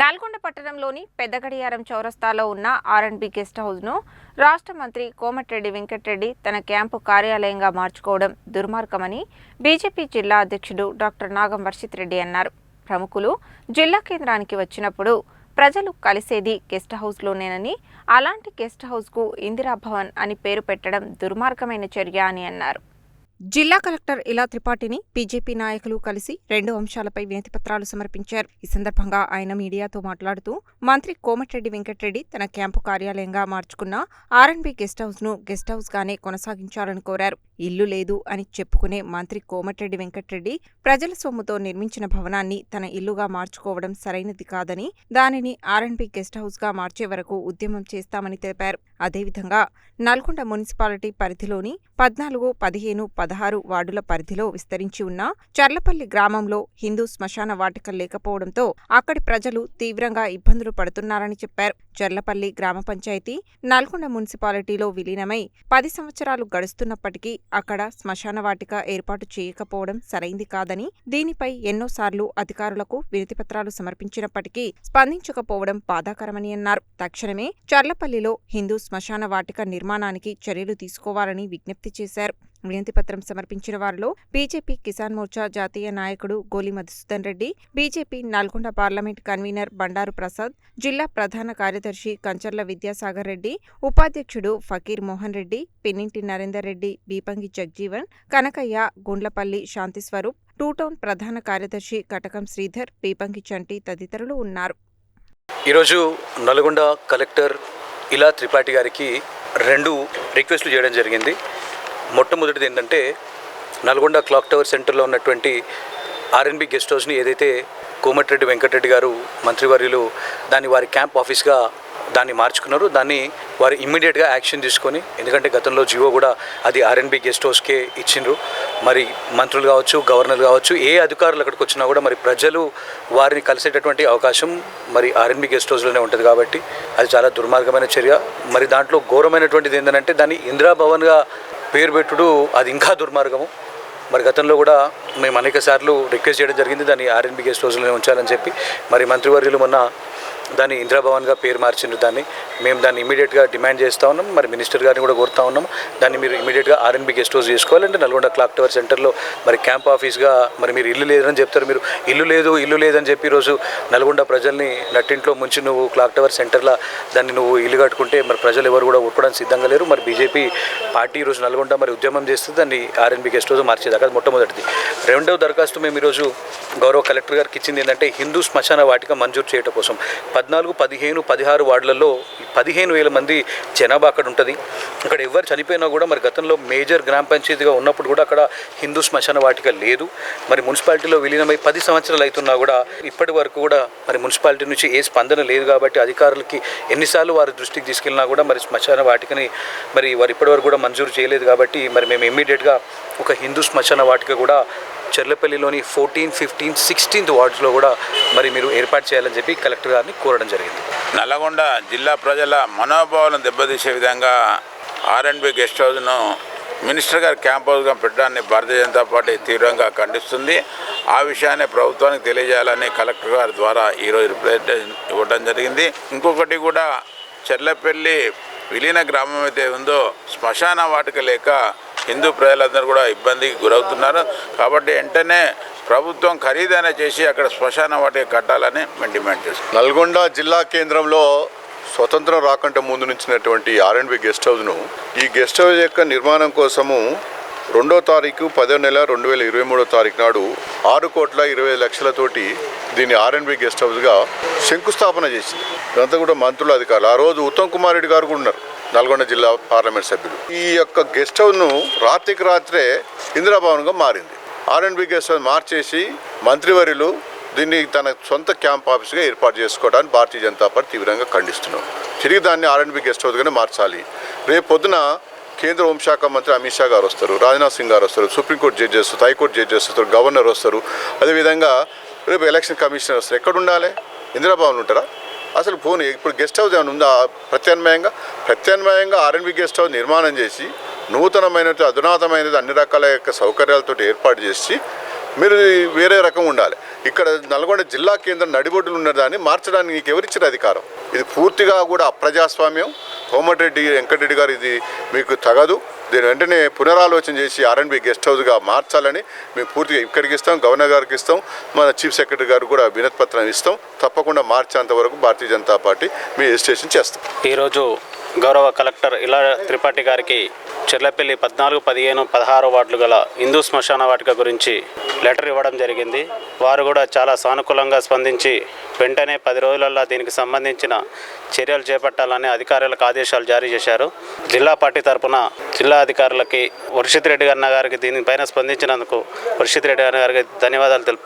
నల్గొండ పట్టణంలోని పెద్దగడియారం చౌరస్తాలో ఉన్న ఆర్ఎండ్బి గెస్ట్ హౌస్ను రాష్ట్ర మంత్రి కోమటిరెడ్డి వెంకటరెడ్డి తన క్యాంపు కార్యాలయంగా మార్చుకోవడం దుర్మార్గమని బీజేపీ జిల్లా అధ్యక్షుడు డాక్టర్ నాగం వర్షిత్ రెడ్డి అన్నారు. ప్రముఖులు జిల్లా కేంద్రానికి వచ్చినప్పుడు ప్రజలు కలిసేది గెస్ట్ హౌస్లోనేనని అలాంటి గెస్ట్ హౌస్కు ఇందిరాభవన్ అని పేరు పెట్టడం దుర్మార్గమైన చర్య అని అన్నారు. జిల్లా కలెక్టర్ ఇలా త్రిపాఠిని బీజేపీ నాయకులు కలిసి రెండు అంశాలపై వినతిపత్రాలు సమర్పించారు. ఈ సందర్భంగా ఆయన మీడియాతో మాట్లాడుతూ మంత్రి కోమటిరెడ్డి వెంకటరెడ్డి తన క్యాంపు కార్యాలయంగా మార్చుకున్న ఆర్ఎన్బి గెస్ట్ హౌస్ను గెస్ట్ హౌస్ గానే కొనసాగించాలని కోరారు. ఇల్లు లేదు అని చెప్పుకునే మంత్రి కోమటిరెడ్డి వెంకటరెడ్డి ప్రజల సొమ్ముతో నిర్మించిన భవనాన్ని తన ఇల్లుగా మార్చుకోవడం సరైనది కాదని దానిని ఆర్ఎన్బి గెస్ట్ హౌస్గా మార్చే వరకు ఉద్యమం చేస్తామని తెలిపారు. అదేవిధంగా నల్గొండ మున్సిపాలిటీ పరిధిలోని పద్నాలుగు పదిహేను పదహారు వార్డుల పరిధిలో విస్తరించి ఉన్న చర్లపల్లి గ్రామంలో హిందూ శ్మశాన వాటిక లేకపోవడంతో అక్కడి ప్రజలు తీవ్రంగా ఇబ్బందులు పడుతున్నారని చెప్పారు. చర్లపల్లి గ్రామ పంచాయతీ నల్గొండ మున్సిపాలిటీలో విలీనమై పది సంవత్సరాలు గడుస్తున్నప్పటికీ అక్కడ శ్మశాన వాటిక ఏర్పాటు చేయకపోవడం సరైంది కాదని దీనిపై ఎన్నోసార్లు అధికారులకు వినతిపత్రాలు సమర్పించినప్పటికీ స్పందించకపోవడం బాధాకరమని అన్నారు. తక్షణమే చర్లపల్లిలో హిందూ శ్మశాన వాటిక నిర్మాణానికి చర్యలు తీసుకోవాలని విజ్ఞప్తి చేశారు. వినతిపత్రం సమర్పించిన వారిలో బీజేపీ కిసాన్ మోర్చా జాతీయ నాయకుడు Goli Madhusudan Reddy BJP Nalgonda parliament convener Bandaru Prasad జిల్లా ప్రధాన కార్యదర్శి కంచర్ల విద్యాసాగర్ రెడ్డి ఉపాధ్యక్షుడు ఫకీర్ మోహన్ రెడ్డి పిన్నింటి నరేందర్ రెడ్డి బీపంగి జగ్జీవన్ కనకయ్య గుండ్లపల్లి శాంతిస్వరూప్ టూ టౌన్ ప్రధాన కార్యదర్శి కటకం శ్రీధర్ పీపంకి చంటి తదితరులు ఉన్నారు. ఈరోజు నల్గొండ కలెక్టర్ ఇలా త్రిపాఠి గారికి రెండు రిక్వెస్ట్లు చేయడం జరిగింది. మొట్టమొదటిది ఏంటంటే నల్గొండ క్లాక్ టవర్ సెంటర్లో ఉన్నటువంటి ఆర్ఎన్బి గెస్ట్ హౌస్ని ఏదైతే కోమటిరెడ్డి వెంకటరెడ్డి గారు మంత్రివర్యులు దాన్ని వారి క్యాంప్ ఆఫీస్గా దాన్ని మార్చుకున్నారు దాన్ని వారు ఇమ్మీడియట్గా యాక్షన్ తీసుకొని ఎందుకంటే గతంలో జియో కూడా అది ఆర్ఎన్బి గెస్ట్ హౌస్కే ఇచ్చిండ్రు. మరి మంత్రులు కావచ్చు గవర్నర్ కావచ్చు ఏ అధికారులు అక్కడికి వచ్చినా కూడా మరి ప్రజలు వారిని కలిసేటటువంటి అవకాశం మరి ఆర్ఎన్బి గెస్ట్ హౌస్లోనే ఉంటుంది కాబట్టి అది చాలా దుర్మార్గమైన చర్య. మరి దాంట్లో ఘోరమైనటువంటిది ఏంటంటే దాన్ని ఇందిరాభవన్గా పేరు పెట్టుడు అది ఇంకా దుర్మార్గము. మరి గతంలో కూడా మేము అనేక సార్లు రిక్వెస్ట్ చేయడం జరిగింది. దాన్ని ఆర్ఎన్బి గెస్ట్ హౌస్లోనే ఉంచాలని చెప్పి. మరి మంత్రివర్యులు మొన్న దాన్ని ఇందిరాభవన్గా పేరు మార్చిండ్రు దాన్ని. మేము దాన్ని ఇమీడియట్గా డిమాండ్ చేస్తూ ఉన్నాం. మరి మినిస్టర్ గారిని కూడా కోరుతా ఉన్నాం. దాన్ని మీరు ఇమీడియట్గా ఆర్ఎన్బి గెస్ట్ హౌస్ చేసుకోవాలంటే నల్గొండ క్లాక్ టవర్ సెంటర్లో మరి క్యాంప్ ఆఫీస్గా మరి మీరు ఇల్లు లేదని చెప్తారు మీరు. ఇల్లు లేదు ఇల్లు లేదని చెప్పి ఈరోజు నల్గొండ ప్రజల్ని నట్టింట్లో ముంచి నువ్వు క్లాక్ టవర్ సెంటర్లో దాన్ని నువ్వు ఇల్లు కట్టుకుంటే మరి ప్రజలు ఎవరు కూడా ఒప్పుకోవడానికి సిద్ధంగా లేరు. మరి బీజేపీ పార్టీ ఈరోజు నల్గొండ మరి ఉద్యమం చేస్తే దాన్ని ఆర్ఎన్బి గెస్ట్ హౌస్ మార్చేది. అక్కడ మొట్టమొదటిది. రెండవ దరఖాస్తు మేము ఈరోజు గౌరవ కలెక్టర్ గారికి ఇచ్చింది ఏంటంటే హిందూ శ్మశాన వాటిక మంజూరు చేయడం కోసం. పద్నాలుగు పదిహేను పదహారు వార్డులలో పదిహేను వేల మంది జనాభా అక్కడ ఉంటుంది. అక్కడ ఎవరు చనిపోయినా కూడా మరి గతంలో మేజర్ గ్రామ పంచాయతీగా ఉన్నప్పుడు కూడా అక్కడ హిందూ శ్మశాన వాటిక లేదు. మరి మున్సిపాలిటీలో విలీనమై పది సంవత్సరాలు అవుతున్నా కూడా ఇప్పటి వరకు కూడా మరి మున్సిపాలిటీ నుంచి ఏ స్పందన లేదు కాబట్టి అధికారులకి ఎన్నిసార్లు వారి దృష్టికి తీసుకెళ్ళినా కూడా మరి శ్మశాన వాటికని మరి వారు ఇప్పటివరకు కూడా మంజూరు చేయలేదు కాబట్టి మరి మేము ఇమ్మీడియట్గా ఒక హిందూ శ్మశాన వాటిక కూడా చెర్లపల్లిలోని ఫోర్టీన్ ఫిఫ్టీన్ సిక్స్టీన్త్ వార్డ్స్లో కూడా మరి మీరు ఏర్పాటు చేయాలని చెప్పి కలెక్టర్ గారిని కోరడం జరిగింది. నల్లగొండ జిల్లా ప్రజల మనోభావాలను దెబ్బతీసే విధంగా ఆర్ఎండ్బి గెస్ట్ హౌస్ను మినిస్టర్ గారు క్యాంప్ హౌస్గా పెట్టడాన్ని భారతీయ జనతా పార్టీ తీవ్రంగా ఖండిస్తుంది. ఆ విషయాన్ని ప్రభుత్వానికి తెలియజేయాలని కలెక్టర్ గారి ద్వారా ఈరోజు రిప్రజెంటేషన్ ఇవ్వడం జరిగింది. ఇంకొకటి కూడా చెర్లపల్లి విలీన గ్రామం అయితే ఉందో శ్మశాన వాటిక లేక హిందూ ప్రజలందరూ కూడా ఇబ్బందికి గురవుతున్నారు. కాబట్టి వెంటనే ప్రభుత్వం ఖరీదైన చేసి అక్కడ శ్మశాన వాటిక కట్టాలని మేము డిమాండ్ చేస్తున్నాం. నల్గొండ జిల్లా కేంద్రంలో స్వతంత్రం రాకంటే ముందు నుంచినటువంటి ఆర్ఎండ్బి గెస్ట్ హౌస్ను ఈ గెస్ట్ హౌస్ యొక్క నిర్మాణం కోసము రెండో తారీఖు పదో నెల రెండు వేల ఇరవై మూడో తారీఖు నాడు ఆరు కోట్ల ఇరవై లక్షలతోటి దీన్ని ఆర్ఎండ్బి గెస్ట్ హౌస్గా శంకుస్థాపన చేసింది. ఇదంతా కూడా మంత్రుల అధికారులు. ఆ రోజు ఉత్తమ్ కుమార్ రెడ్డి గారు కూడా ఉన్నారు. నల్గొండ జిల్లా పార్లమెంట్ సభ్యులు. ఈ యొక్క గెస్ట్ హౌస్ను రాత్రికి రాత్రే ఇందిరాభవన్గా మారింది. ఆర్ఎండ్బి గెస్ట్ హౌస్ మార్చేసి మంత్రివర్యులు దీన్ని తన సొంత క్యాంప్ ఆఫీస్గా ఏర్పాటు చేసుకోవడానికి భారతీయ జనతా పార్టీ తీవ్రంగా ఖండిస్తున్నాం. తిరిగి దాన్ని ఆర్ఎండ్బి గెస్ట్ హౌస్గానే మార్చాలి. రేపు పొద్దున కేంద్ర హోంశాఖ మంత్రి అమిత్ షా గారు వస్తారు రాజ్నాథ్ సింగ్ గారు వస్తారు supreme court judges high court judges వస్తారు గవర్నర్ వస్తారు. అదేవిధంగా రేపు ఎలక్షన్ కమిషనర్ వస్తారు. ఎక్కడ ఉండాలి? ఇందిరాభవన్ ఉంటారా? అసలు పోనీ ఇప్పుడు గెస్ట్ హౌస్ ఏమైనా ఉందా? ప్రత్యామ్నాయంగా? ప్రత్యామ్నాయంగా ఆర్ఎన్బి గెస్ట్ హౌస్ నిర్మాణం చేసి నూతనమైనది అధునాతమైనది అన్ని రకాల యొక్క సౌకర్యాలతో ఏర్పాటు చేసి మీరు వేరే రకం ఉండాలి. ఇక్కడ నల్గొండ జిల్లా కేంద్రం నడిబొడ్డులు ఉన్నదాన్ని మార్చడానికి నీకు ఎవరిచ్చిన అధికారం? ఇది పూర్తిగా కూడా అప్రజాస్వామ్యం. కోమటిరెడ్డి వెంకటరెడ్డి గారు ఇది మీకు తగదు. దీని వెంటనే పునరాలోచన చేసి ఆర్ఎండ్బి గెస్ట్ హౌస్గా మార్చాలని మేము పూర్తిగా ఇక్కడికి ఇస్తాం గవర్నర్ గారికి ఇస్తాం మన చీఫ్ సెక్రటరీ గారు కూడా వినతి పత్రం ఇస్తాం. తప్పకుండా మార్చేంత వరకు భారతీయ జనతా పార్టీ మీ రిజిస్ట్రేషన్ చేస్తాం. ఈరోజు గౌరవ కలెక్టర్ ఇలా త్రిపాఠి గారికి చెర్లపల్లి పద్నాలుగు పదిహేను పదహారు వార్డులు గల హిందూ శ్మశాన వాటిక గురించి లెటర్ ఇవ్వడం జరిగింది. వారు కూడా చాలా సానుకూలంగా స్పందించి వెంటనే పది రోజులల్లో దీనికి సంబంధించిన చర్యలు చేపట్టాలని అధికారులకు ఆదేశాలు జారీ చేశారు. జిల్లా పార్టీ తరపున జిల్లా అధికారులకి వర్షిత్ రెడ్డి అన్న గారికి దీనిపైన స్పందించినందుకు వర్షిత్ రెడ్డి అన్న గారికి ధన్యవాదాలు తెలుపుతున్నాను